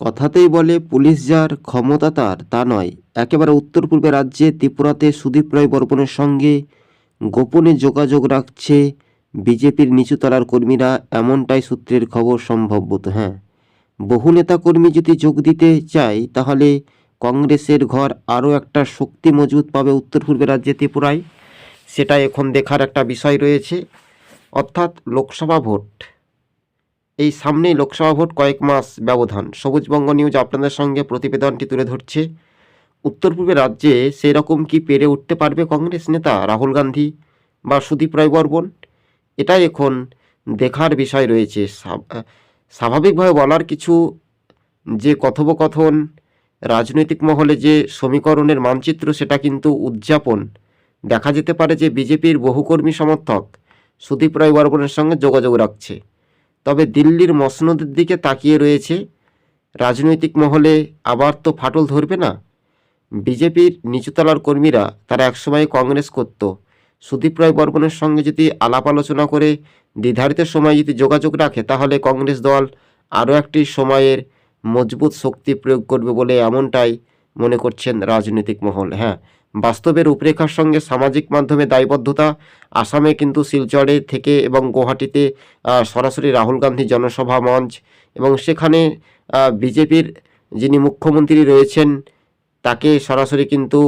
কথাতেই বলে, পুলিশ যার ক্ষমতা তার, তা নয়। একেবারে উত্তর পূর্বে রাজ্যে ত্রিপুরাতে সুদীপ রায় বর্মনের সঙ্গে গোপনে যোগাযোগ রাখছে বিজেপির নিচুতলার কর্মীরা। এমনটাই সূত্রের খবর সম্ভবত। হ্যাঁ বহু নেতাকর্মী যদি যোগ দিতে চায়, তাহলে কংগ্রেসের ঘর আরও একটা শক্তি মজবুত পাবে উত্তর পূর্বে রাজ্যে ত্রিপুরায়। সেটা এখন দেখার একটা বিষয় রয়েছে। অর্থাৎ লোকসভা ভোট। এই সামনেই লোকসভা ভোট কয়েক মাস ব্যবধান। সবুজবঙ্গ নিউজ আপনাদের সঙ্গে প্রতিবেদনটি তুলে ধরছে। উত্তর পূর্বে রাজ্যে সেই রকম কি পেরে উঠতে পারবে কংগ্রেস নেতা রাহুল গান্ধী বা সুদীপ রায় বর্মন? এটাই এখন দেখার বিষয় রয়েছে। স্বাভাবিকভাবে বলার কিছু যে কথোপকথন, রাজনৈতিক মহলে যে সমীকরণের মানচিত্র সেটা কিন্তু উদযাপন। দেখা যেতে পারে যে বিজেপির বহু কর্মী সমর্থক সুদীপ রায় বর্মনের সঙ্গে যোগাযোগ রাখছে। তবে দিল্লির মসনদের দিকে তাকিয়ে রয়েছে। রাজনৈতিক মহলে আবার তো ফাটল ধরবে না। বিজেপির নিচুতলার কর্মীরা তারা একসময় কংগ্রেস করত। সুদীপ রায় বর্মনের সঙ্গে যদি আলাপ আলোচনা করে নির্ধারিত সময় যদি যোগাযোগ রাখে, তাহলে কংগ্রেস দল আরও একটি সময়ের মজবুত শক্তি প্রয়োগ করবে বলে এমনটাই মনে করছেন রাজনৈতিক মহল। হ্যাঁ বাস্তবের রূপরেখার সঙ্গে সামাজিক মাধ্যমে দায়বদ্ধতা, আসামে কিন্তু শিলচরে থেকে এবং গুয়াহাটিতে সরাসরি রাহুল গান্ধী জনসভা মঞ্চ এবং সেখানে বিজেপির যিনি মুখ্যমন্ত্রী রয়েছেন, তাকে সরাসরি কিন্তু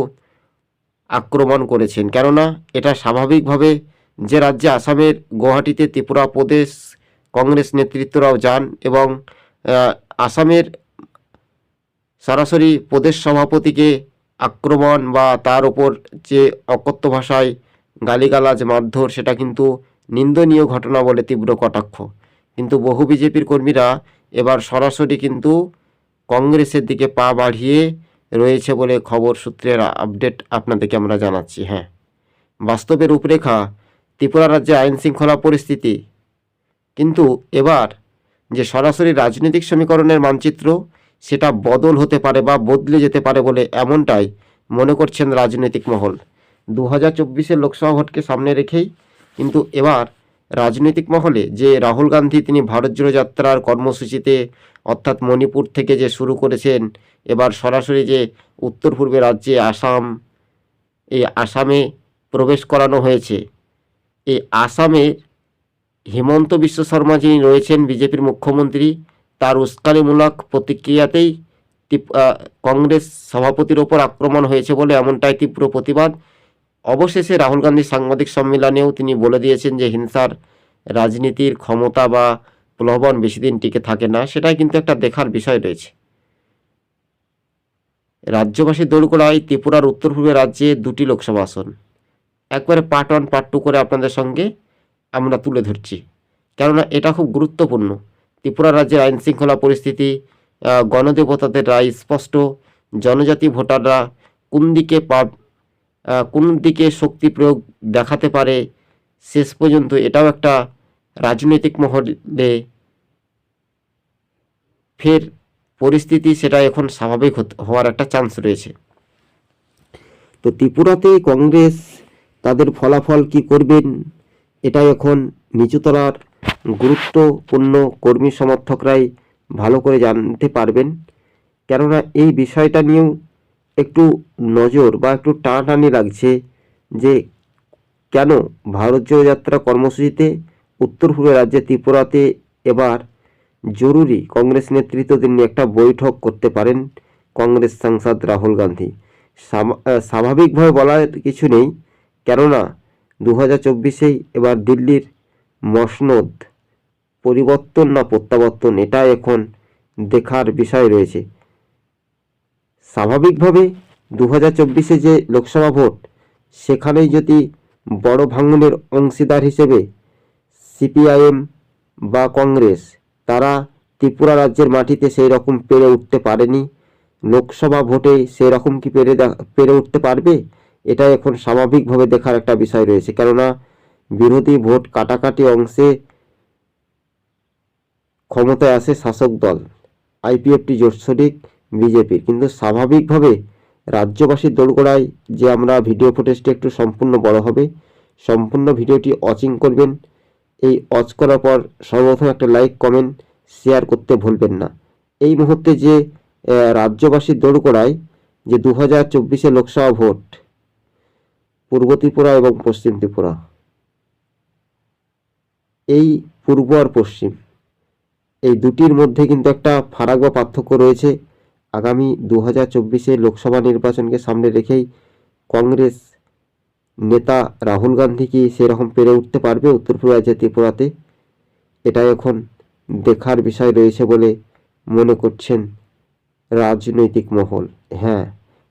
আক্রমণ করেছেন। কেননা এটা স্বাভাবিকভাবে যে রাজ্যে আসামের গুয়াহাটিতে ত্রিপুরা প্রদেশ কংগ্রেস নেতৃত্বরাও যান এবং আসামের সরাসরি প্রদেশ সভাপতিকে আক্রমণ বা তার ওপর যে অকথ্য ভাষায় গালিগালাজ, মারধর, সেটা কিন্তু নিন্দনীয় ঘটনা বলে তীব্র কটাক্ষ। কিন্তু বহু বিজেপির কর্মীরা এবার সরাসরি কিন্তু কংগ্রেসের দিকে পা বাড়িয়ে রয়েছে বলে খবর সূত্রের আপডেট আপনাদেরকে আমরা জানাচ্ছি। হ্যাঁ বাস্তবের রূপরেখা, ত্রিপুরা রাজ্যে আইন শৃঙ্খলা পরিস্থিতি। কিন্তু এবার যে সরাসরি রাজনৈতিক সমীকরণের মানচিত্র সেটা বদল হতে পারে বা বদলে যেতে পারে বলে এমনটাই মনে করছেন রাজনৈতিক মহল। দু হাজার চব্বিশের লোকসভা ভোটকে সামনে রেখেই কিন্তু এবার রাজনৈতিক মহলে যে রাহুল গান্ধী, তিনি ভারত জোড়ো যাত্রার কর্মসূচিতে, অর্থাৎ মণিপুর থেকে যে শুরু করেছেন, এবার সরাসরি যে উত্তর পূর্বে রাজ্যে আসাম, এই আসামে প্রবেশ করানো হয়েছে। এই আসামের হিমন্ত বিশ্ব শর্মা যিনি রয়েছেন বিজেপির মুখ্যমন্ত্রী তার উস্কানিমূলক প্রতিক্রিয়াতেই কংগ্রেস সভাপতির ওপর আক্রমণ হয়েছে বলে এমনটাই তীব্র প্রতিবাদ। অবশেষে রাহুল গান্ধী সাংবাদিক সম্মেলনেও তিনি বলে দিয়েছেন যে হিংসার রাজনীতির ক্ষমতা বা প্রলোভন বেশি দিন টিকে থাকে না, সেটাই কিন্তু একটা দেখার বিষয় রয়েছে। রাজ্যবাসীর দোরগোড়ায় ত্রিপুরার উত্তর পূর্বে রাজ্যে দুটি লোকসভা আসন। একবারে পার্ট ওয়ান পার্ট টু করে আপনাদের সঙ্গে আমরা তুলে ধরছি। কেননা এটা খুব গুরুত্বপূর্ণ। ত্রিপুরা রাজ্যের আইন শৃঙ্খলা পরিস্থিতি গণদেবতাদের রায় স্পষ্ট জনজাতি ভোটাররা কোন দিকে পা আহ, কোন দিকে শক্তি প্রয়োগ দেখাতে পারে শেষ পর্যন্ত এটাও একটা রাজনৈতিক মহলে। ফের পরিস্থিতি সেটা এখন স্বাভাবিক হওয়ার একটা চান্স রয়েছে। তো ত্রিপুরাতে কংগ্রেস তাদের ফলাফল কি করবেন এটা এখন নিচুতলার গুরুত্বপূর্ণ কর্মী সমর্থকরাই ভালো করে জানতে পারবেন। কেননা এই বিষয়টা নিয়েও একটু নজর বা একটু টানাটানি লাগছে যে কেন ভারতীয় যাত্রা কর্মসূচিতে উত্তর পূর্ব রাজ্যে ত্রিপুরাতে এবার জরুরি কংগ্রেস নেতৃত্বদের নিয়ে একটা বৈঠক করতে পারেন কংগ্রেস সাংসদ রাহুল গান্ধী। স্বাভাবিকভাবে বলার কিছু নেই, কেননা দু হাজার চব্বিশেই এবার দিল্লির মসনদ পরিবর্তন না প্রত্যাবর্তন এটা এখন দেখার বিষয় রয়েছে। স্বাভাবিকভাবে দু হাজার চব্বিশে যে লোকসভা ভোট, সেখানেই যদি বড় ভাঙনের অংশীদার হিসেবে সিপিআইএম বা কংগ্রেস, তারা ত্রিপুরা রাজ্যের মাটিতে সেই রকম পেরে উঠতে পারেনি। লোকসভা ভোটে সেই রকম কি পেরে পেরে উঠতে পারবে? এটা এখন স্বাভাবিকভাবে দেখার একটা বিষয় রয়েছে। কেননা বিরোধী ভোট কাটাকাটি অংশে ক্ষমতায় আসে শাসক দল। আইপিএফটি জোটশরিক বিজেপির। কিন্তু স্বাভাবিকভাবে রাজ্যবাসীর দোরগোড়ায় যে আমরা ভিডিও ফুটেজটি একটু সম্পূর্ণ বড় হবে, সম্পূর্ণ ভিডিওটি ওয়াচিং করবেন। এই ওয়াচ করার পর সর্বপ্রথম একটা লাইক কমেন্ট শেয়ার করতে ভুলবেন না। এই মুহূর্তে যে রাজ্যবাসীর দোরগোড়ায় যে দু হাজার চব্বিশে লোকসভা ভোট, পূর্ব ত্রিপুরা এবং পশ্চিম ত্রিপুরা। এই পূর্ব আর পশ্চিম। এই দুটির মধ্যে কিন্তু একটা ফারাক বা পার্থক্য রয়েছে। আগামী দু হাজার লোকসভা নির্বাচনকে সামনে রেখেই কংগ্রেস নেতা রাহুল গান্ধী কি সেরকম পেরে উঠতে পারবে উত্তর পূর্ব রাজ্যে ত্রিপুরাতে? এটা এখন দেখার বিষয় রয়েছে বলে মনে করছেন রাজনৈতিক মহল। হ্যাঁ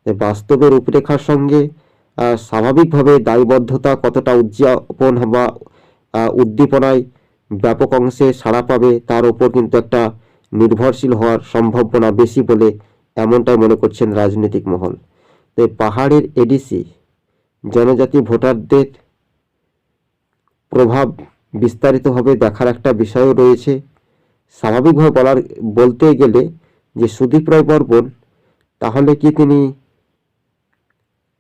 বাস্তবের রূপরেখার সঙ্গে স্বাভাবিকভাবে দায়বদ্ধতা কতটা উদযাপন বা উদ্দীপনায় ব্যাপক অংশে সাড়া পাবে, তার ওপর কিন্তু একটা নির্ভরশীল হওয়ার সম্ভাবনা বেশি বলে এমনটাই মনে করছেন রাজনৈতিক মহল। তাই পাহাড়ের এডিসি জনজাতি ভোটারদের প্রভাব বিস্তারিতভাবে দেখার একটা বিষয়ও রয়েছে। স্বাভাবিকভাবে বলার, বলতে গেলে যে সুদীপ রায় বর্মন, তাহলে কি তিনি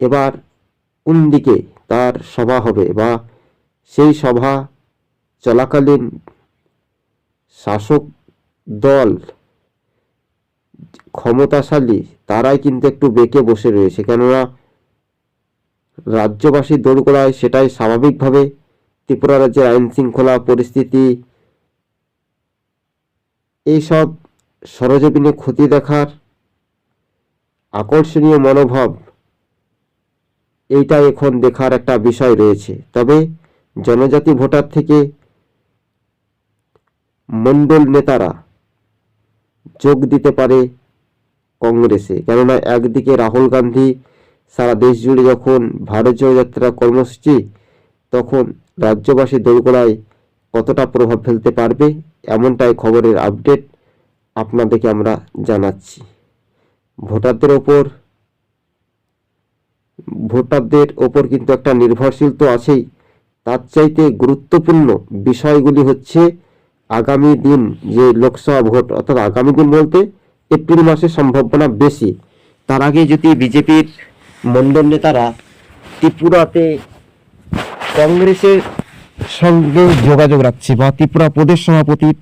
এবার কোন দিকে তার সভা হবে বা সেই সভা চলাকালীন শাসক দল ক্ষমতাশালী, তারাই কিন্তু একটু বেঁকে বসে রয়েছে। কেননা রাজ্যবাসীর দোরগোড়ায় সেটাই স্বাভাবিকভাবে ত্রিপুরা রাজ্যের আইন শৃঙ্খলা পরিস্থিতি এইসব সরজমিনে ক্ষতি দেখার আকর্ষণীয় মনোভাব, এইটা এখন দেখার একটা বিষয় রয়েছে। তবে জনজাতি ভোটার থেকে মণ্ডল নেতারা যোগ দিতে পারে কংগ্রেসে। কেননা একদিকে রাহুল গান্ধী সারা দেশ জুড়ে যখন ভারত জোড়ো যাত্রা কর্মসূচি, তখন রাজ্যবাসী দোরগোড়ায় কতটা প্রভাব ফেলতে পারবে, এমনটাই খবরের আপডেট আপনাদেরকে আমরা জানাচ্ছি। ভোটারদের ওপর ভোটারদের ওপর কিন্তু একটা নির্ভরশীল তো আছেই। তার চাইতে গুরুত্বপূর্ণ বিষয়গুলি হচ্ছে আগামী দিন যে লোকসভা ভোট, অর্থাৎ আগামী দিন বলতে এপ্রিল মাসের সম্ভাবনা বেশি। তার আগে যদি বিজেপির মণ্ডল নেতারা ত্রিপুরাতে কংগ্রেসের সঙ্গে যোগাযোগ রাখছে বা ত্রিপুরা প্রদেশ সভাপতির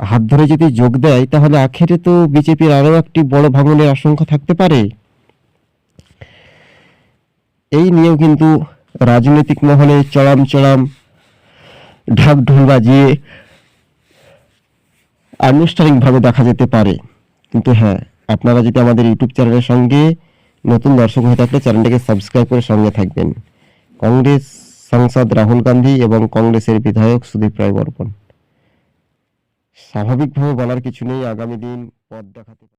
হাত ধরে যদি যোগ দেয়, তাহলে আখেরে তো বিজেপির আরও একটি বড় ভাঙনের আশঙ্কা থাকতে পারে। এই নিয়েও কিন্তু রাজনৈতিক মহলে চড়াম চড়াম ঢাক ঢোল বাজিয়ে আনুষ্ঠানিকভাবে দেখা যেতে পারে। কিন্তু হ্যাঁ আপনারা যদি আমাদের ইউটিউব চ্যানেলের সঙ্গে নতুন দর্শক হয়ে থাকলে চ্যানেলটিকে সাবস্ক্রাইব করে সঙ্গে থাকবেন। কংগ্রেস সাংসদ রাহুল গান্ধী এবং কংগ্রেসের বিধায়ক সুদীপ রায় বর্মন। স্বাভাবিকভাবে বলার কিছু নেই, আগামী দিন পথ দেখাতে